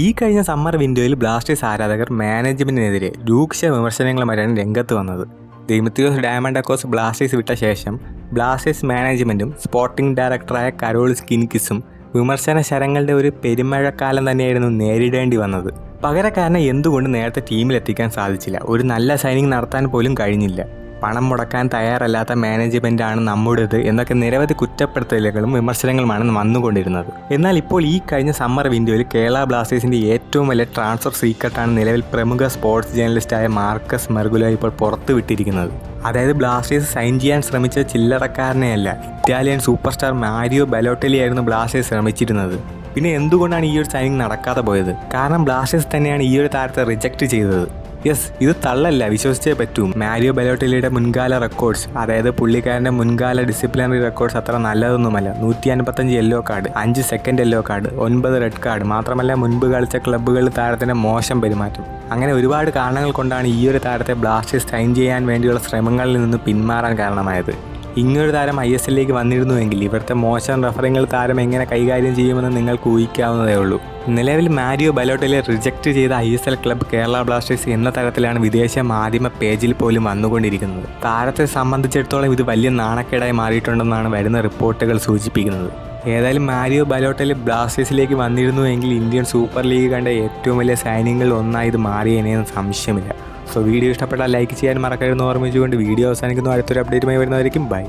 ഈ കഴിഞ്ഞ സമ്മർ വിൻഡോയിൽ ബ്ലാസ്റ്റേഴ്സ് ആരാധകർ മാനേജ്മെന്റിനെതിരെ രൂക്ഷ വിമർശനങ്ങളുമായാണ് രംഗത്ത് വന്നത്. ദിമിത്രിയോസ് ഡയമണ്ട് അക്കോസ് ബ്ലാസ്റ്റേഴ്സ് വിട്ട ശേഷം ബ്ലാസ്റ്റേഴ്സ് മാനേജ്മെന്റും സ്പോർട്ടിംഗ് ഡയറക്ടറായ കരോൾ സ്കിൻകിസും വിമർശന ശരങ്ങളുടെ ഒരു പെരുമഴക്കാലം തന്നെയായിരുന്നു നേരിടേണ്ടി വന്നത്. പകരക്കാരനെ എന്തുകൊണ്ട് നേരത്തെ ടീമിലെത്തിക്കാൻ സാധിച്ചില്ല? ഒരു നല്ല സൈനിങ് നടത്താൻ പോലും കഴിഞ്ഞില്ല. പണം മുടക്കാൻ തയ്യാറല്ലാത്ത മാനേജ്മെന്റാണ് നമ്മുടേത് എന്നൊക്കെ നിരവധി കുറ്റപ്പെടുത്തലുകളും വിമർശനങ്ങളുമാണ് വന്നുകൊണ്ടിരുന്നത്. എന്നാൽ ഇപ്പോൾ ഈ കഴിഞ്ഞ സമ്മർ വിൻഡോയിൽ കേരള ബ്ലാസ്റ്റേഴ്സിന്റെ ഏറ്റവും വലിയ ട്രാൻസ്ഫർ സീക്രട്ടാണ് നിലവിൽ പ്രമുഖ സ്പോർട്സ് ജേർണലിസ്റ്റായ മാർക്കസ് മെർഗുല ഇപ്പോൾ പുറത്തുവിട്ടിരിക്കുന്നത് അതായത് ബ്ലാസ്റ്റേഴ്സ് സൈൻ ചെയ്യാൻ ശ്രമിച്ച ചില്ലറക്കാരനെയല്ല Italian super star Mario Balotelli ആയിരുന്നു ബ്ലാസ്റ്റേഴ്സ് ശ്രമിച്ചിരുന്നത്. പിന്നെ എന്തുകൊണ്ടാണ് ഈ ഒരു സൈനിങ് നടക്കാതെ പോയത്? കാരണം ബ്ലാസ്റ്റേഴ്സ് തന്നെയാണ് ഈ ഒരു താരത്തെ റിജക്റ്റ് ചെയ്തത്. യെസ് ഇത് തള്ളല്ല? വിശ്വസിച്ചേ പറ്റൂ. മാരിയോ ബലോട്ടലിയുടെ മുൻകാല റെക്കോർഡ്സ് അതായത് പുള്ളിക്കാരന്റെ മുൻകാല ഡിസിപ്ലിനറി റെക്കോർഡ്സ് അത്ര നല്ലതൊന്നുമല്ല. നൂറ്റി അൻപത്തഞ്ച് യെല്ലോ കാർഡ് അഞ്ച് സെക്കൻഡ് യെല്ലോ കാർഡ് ഒൻപത് റെഡ് കാർഡ് മാത്രമല്ല മുൻപ് കളിച്ച ക്ലബ്ബുകളിൽ താരത്തിന്റെ മോശം പെരുമാറ്റം. അങ്ങനെ ഒരുപാട് കാരണങ്ങൾ കൊണ്ടാണ് ഈ ഒരു താരത്തെ ബ്ലാസ്റ്റേഴ്സ് സൈൻ ചെയ്യാൻ വേണ്ടിയുള്ള ശ്രമങ്ങളിൽ നിന്ന് പിന്മാറാൻ കാരണമായത്. ഇങ്ങനൊരു താരം ഐ എസ് എല്ലിലേക്ക് വന്നിരുന്നുവെങ്കിൽ ഇവിടുത്തെ മോശം റഫറിങ്ങൾ താരം എങ്ങനെ കൈകാര്യം ചെയ്യുമെന്ന് നിങ്ങൾക്ക് ഊഹിക്കാവുന്നതേ ഉള്ളൂ. നിലവിൽ മാരിയോ ബലോട്ടലെ റിജക്റ്റ് ചെയ്ത I S L club Kerala Blasters എന്ന തരത്തിലാണ് വിദേശ മാധ്യമ പേജിൽ പോലും വന്നുകൊണ്ടിരിക്കുന്നത്. താരത്തെ സംബന്ധിച്ചിടത്തോളം ഇത് വലിയ നാണക്കേടായി മാറിയിട്ടുണ്ടെന്നാണ് വരുന്ന റിപ്പോർട്ടുകൾ സൂചിപ്പിക്കുന്നത്. ഏതായാലും മാരിയോ ബലോട്ടലി ബ്ലാസ്റ്റേഴ്സിലേക്ക് വന്നിരുന്നുവെങ്കിൽ ഇന്ത്യൻ സൂപ്പർ ലീഗ് കണ്ട ഏറ്റവും വലിയ സൈനിങ്ങളിൽ ഒന്നായി ഇത് മാറിയേനെന്ന് സംശയമില്ല. സോ വീഡിയോ ഇഷ്ടപ്പെട്ടാൽ ലൈക്ക് ചെയ്യാൻ മറക്കരുതെന്ന് ഓർമ്മിച്ചുകൊണ്ട് വീഡിയോ അവസാനിക്കുന്നു. അടുത്തൊരു അപ്ഡേറ്റുമായി വരുന്നതായിരിക്കും ബൈ